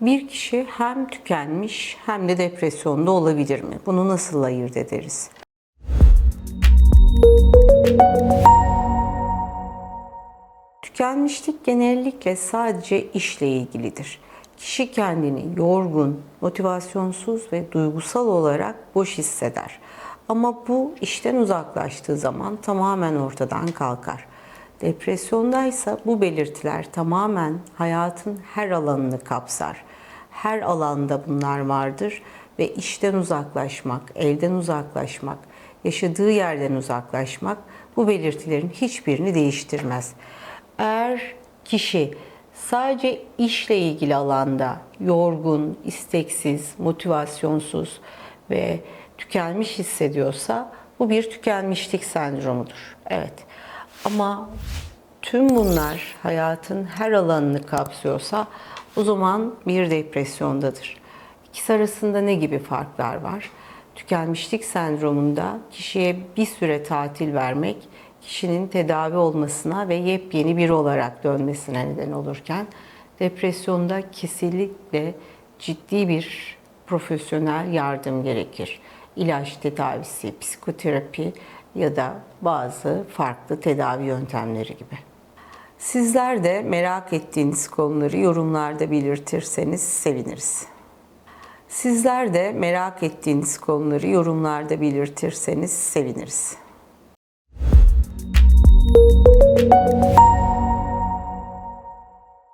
Bir kişi hem tükenmiş hem de depresyonda olabilir mi? Bunu nasıl ayırt ederiz? Tükenmişlik genellikle sadece işle ilgilidir. Kişi kendini yorgun, motivasyonsuz ve duygusal olarak boş hisseder. Ama bu işten uzaklaştığı zaman tamamen ortadan kalkar. Depresyondaysa bu belirtiler tamamen hayatın her alanını kapsar. Her alanda bunlar vardır ve işten uzaklaşmak, evden uzaklaşmak, yaşadığı yerden uzaklaşmak bu belirtilerin hiçbirini değiştirmez. Eğer kişi sadece işle ilgili alanda yorgun, isteksiz, motivasyonsuz ve tükenmiş hissediyorsa bu bir tükenmişlik sendromudur. Evet. Ama tüm bunlar hayatın her alanını kapsıyorsa o zaman bir depresyondadır. İkisi arasında ne gibi farklar var? Tükenmişlik sendromunda kişiye bir süre tatil vermek kişinin tedavi olmasına ve yepyeni biri olarak dönmesine neden olurken depresyonda kesinlikle ciddi bir profesyonel yardım gerekir. İlaç tedavisi, psikoterapi ya da bazı farklı tedavi yöntemleri gibi. Sizler de merak ettiğiniz konuları yorumlarda belirtirseniz seviniriz. Sizler de merak ettiğiniz konuları yorumlarda belirtirseniz seviniriz. Müzik